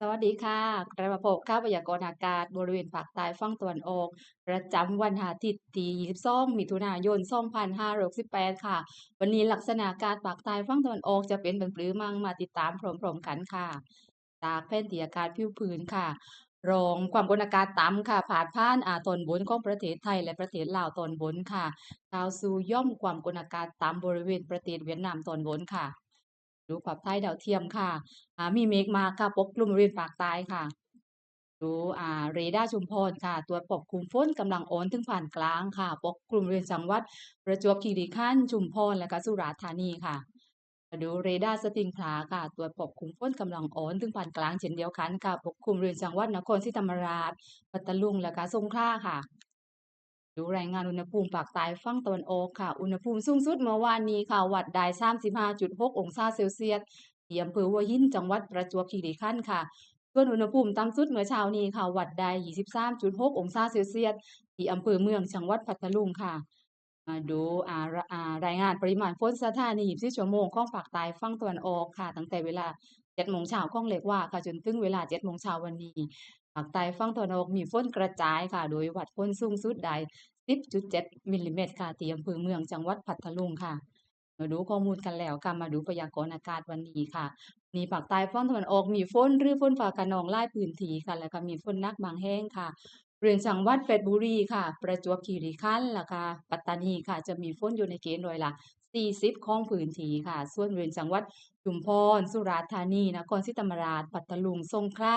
สวัสดีค่ะกระมาพบข่าวพยากรณ์อากาศบริเวณภาคใต้ฝั่งตะวันออก ประจำวันอาทิตย์ที่22มิถุนายน 2568 ค่ะ วันนี้ลักษณะอากาศภาคใต้ฝั่งตะวันออกจะเป็นแบบรือมังมาติดตามพร้อมๆกันค่ะ จากแผนที่อากาศผิวพื้นค่ะรองความกดอากาศต่ำค่ะ ผ่านผ่านอ่าตอนบนของประเทศไทยและประเทศลาวตอนบนค่ะดาวสู่ย่อมความกดอากาศต่ำบริเวณประเทศเวียดนามตอนบนค่ะ ดูภาพถ่ายดาวเทียมค่ะอ่ามีเมฆมาค่ะปกคลุมบริเวณภาคใต้ค่ะ ดูอ่าเรดาร์ชุมพรค่ะ ตัวปกคลุมฝนกำลังโอนถึงผ่านกลางค่ะ ปกคลุมบริเวณจังหวัด ประจวบคีรีขันธ์ชุมพรและก็สุราษฎร์ธานีค่ะดูเรดาร์สติงพลาค่ะ ตัวปกคลุมฝนกำลังโอนถึงผ่านกลางเช่นเดียวกันค่ะ ปกคลุมบริเวณจังหวัดนครศรีธรรมราช ปัตตานีและก็สงขลาค่ะ ดูรายงานอุณหภูมิภาคใต้ฝั่งตะวันออกค่ะ อุณหภูมิสูงสุดเมื่อวานนี้ค่ะ วัดได้35.6 องศาเซลเซียสที่อำเภอหัวหินจังหวัดประจวบคีรีขันธ์ค่ะ ส่วนอุณหภูมิต่ำสุดเมื่อเช้านี้ค่ะ วัดได้23.6 องศาเซลเซียสที่อำเภอเมืองจังหวัดพัทลุงค่ะมาดูอารอารายงานปริมาณฝนสถานี24ชั่วโมงของภาคใต้ฝั่งตะวันออกค่ะ ตั้งแต่เวลา7โมงเช้าของเล็กว่าค่ะจนถึงเวลา7โมงเช้าวันนี้ ภาคใต้ฝั่งตะวันออกมีฝนกระจายค่ะ โดยวัดฝนสูงสุดได้ 10.7มิลลิเมตรค่ะที่อำเภอเมืองจังหวัดพัทลุงค่ะมาดูข้อมูลกันแล้วค่ะมาดูพยากรณ์อากาศวันนี้ค่ะมีภาคใต้ฝั่งตะวันออกมีฝนหรือฝนฟ้าคะนองหลายพื้นที่ค่ะ แล้วก็มีฝนนักบางแห่งค่ะบริเวณจังหวัดเพชรบุรีค่ะ ประจวบคีรีขันธ์แล้วก็ปัตตานีค่ะ จะมีฝนอยู่ในเกณฑ์ร้อยละ 40 ของพื้นที่ค่ะ ส่วนบริเวณจังหวัดชุมพร สุราษฎร์ธานีนครศรีธรรมราช ปัตตานีสงขลา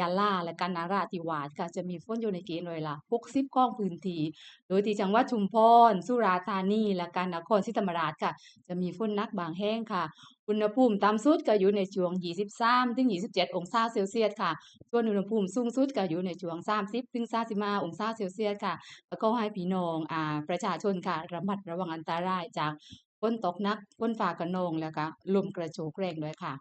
ยะลาและก็นราธิวาสค่ะจะมีฝนอยู่ในเกณฑ์ร้อยละ60ของพื้นที่โดยที่จังหวัดชุมพรสุราษฎร์ธานี และก็นครศรีธรรมราชค่ะ จะมีฝนนักบางแห่งค่ะอุณหภูมิต่ำสุดก็อยู่ในช่วง 23 ถึง 27 องศาเซลเซียสค่ะ ส่วนอุณหภูมิสูงสุดก็อยู่ในช่วง 30 ถึง 35 องศาเซลเซียสค่ะ แล้วก็ให้พี่น้องอ่าประชาชนค่ะ ระมัดระวังอันตรายจากฝนตกหนักฝนฟ้าคะนองแล้วก็ลมกระโชกแรงด้วยค่ะ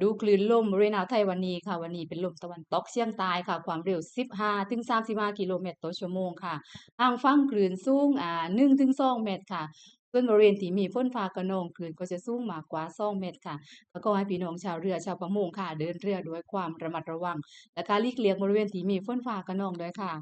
ดูคลื่นลมบริเวณอ่าวไทยวันนี้ค่ะ วันนี้เป็นลมตะวันตกเฉียงใต้ค่ะ ความเร็ว 15ถึง35 กิโลเมตรต่อชั่วโมงค่ะห่างฝั่งคลื่นสูงอ่า1ถึง2เมตรค่ะส่วนบริเวณที่มีฝนฟ้าคะนองคลื่นก็จะสูงมากกว่า2เมตรค่ะแล้วก็ให้พี่น้องชาวเรือชาวประมงค่ะ เดินเรือด้วยความระมัดระวัง และการลีกเลี่ยงบริเวณที่มีฝนฟ้าคะนองด้วยค่ะ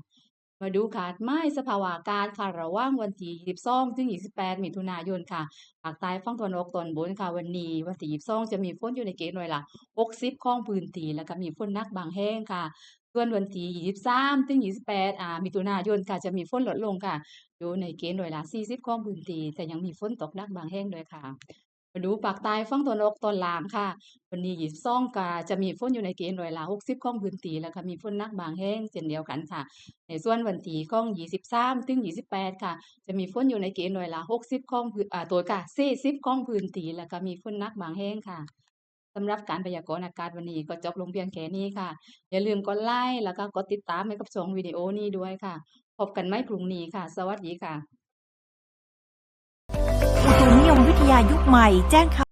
มาดูค่ะไม้สภาวะกาศค่ะระหว่างวันที่22ถึง28มิถุนายนค่ะภาคใต้ฝั่งตะวันออกตอนบนค่ะวันนี้วันที่22จะมีฝนอยู่ในเกณฑ์ร้อยละ60ของพื้นที่แล้วก็มีฝนนักบางแห่งค่ะส่วนวันที่23ถึง28อ่ามิถุนายนค่ะจะมีฝนลดลงค่ะ อยู่ในเกณฑ์ร้อยละ40ของพื้นที่แต่ยังมีฝนตกนักบางแห่งด้วยค่ะ มาดูภาคใต้ฝั่งตะวันกตอนลางค่ะ วันนี้22ก็จะมีฝนอยู่ในเกณฑ์ร้อยละ60ของพื้นที่แล้วก็มีฝนนักบางแห่งเช่นเดียวกันค่ะ ในส่วนวันที่ของ23ถึง28ค่ะ จะมีฝนอยู่ในเกณฑ์ร้อยละ60ของพื้นอ่าตัวค่ะ40ของพื้นที่แล้วก็มีฝนนักบางแห่งค่ะสำหรับการพยากรณ์อากาศวันนี้ก็จบลงเพียงแค่นี้ค่ะ อย่าลืมกดไลค์แล้วก็กดติดตามให้กับช่องวิดีโอนี้ด้วยค่ะ พบกันใหม่พรุ่งนี้ค่ะ สวัสดีค่ะายุคใหม่แจ้งข่าว